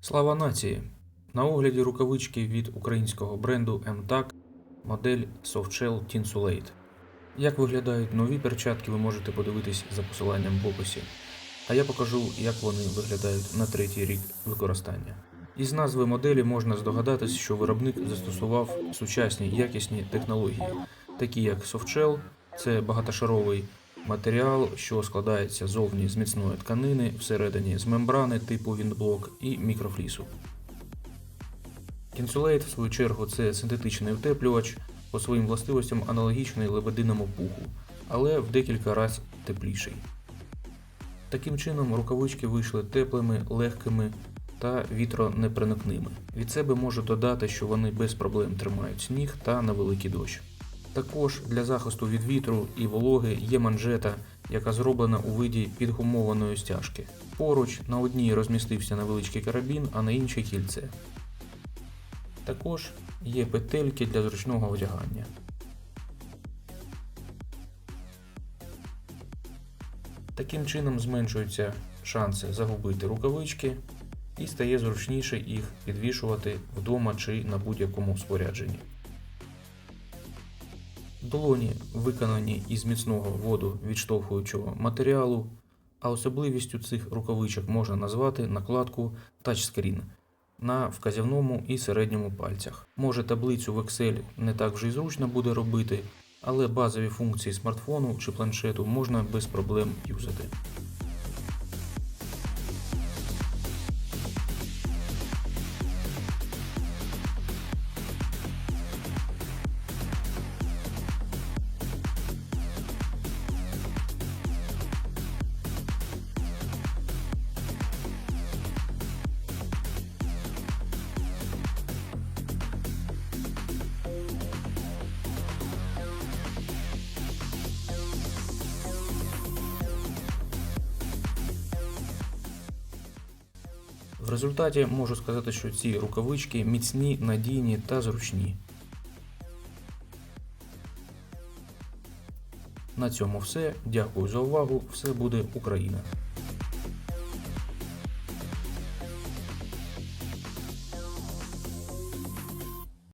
Слава нації! На огляді рукавички від українського бренду MTAC модель Softshell Tinsulate. Як виглядають нові перчатки, ви можете подивитись за посиланням в описі. А я покажу, як вони виглядають на третій рік використання. Із назви моделі можна здогадатись, що виробник застосував сучасні якісні технології, такі як Softshell, це багатошаровий матеріал, що складається зовні з міцної тканини, всередині з мембрани типу віндблок і мікрофлісу. Кінсулейт, в свою чергу, це синтетичний утеплювач, по своїм властивостям аналогічний лебединому пуху, але в декілька разів тепліший. Таким чином, рукавички вийшли теплими, легкими та вітронепроникними. Від себе можу додати, що вони без проблем тримають сніг та невеликий дощ. Також для захисту від вітру і вологи є манжета, яка зроблена у виді підгумованої стяжки. Поруч на одній розмістився невеличкий карабін, а на іншій кільце. Також є петельки для зручного одягання. Таким чином зменшуються шанси загубити рукавички і стає зручніше їх підвішувати вдома чи на будь-якому спорядженні. Долоні виконані із міцного воду відштовхуючого матеріалу, а особливістю цих рукавичок можна назвати накладку Touchscreen на вказівному і середньому пальцях. Може таблицю в Excel не так вже й зручно буде робити, але базові функції смартфону чи планшету можна без проблем юзати. В результаті можу сказати, що ці рукавички міцні, надійні та зручні. На цьому все. Дякую за увагу. Все буде Україна!